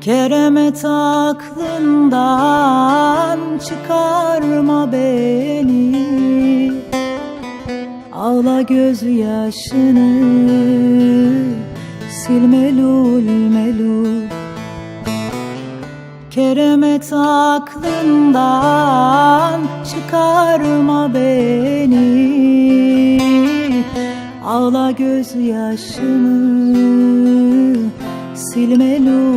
Keremet aklından çıkarma beni. Ağla gözyaşını sil melul melul Keremet aklından çıkarma beni. Ağla gözyaşını sil melul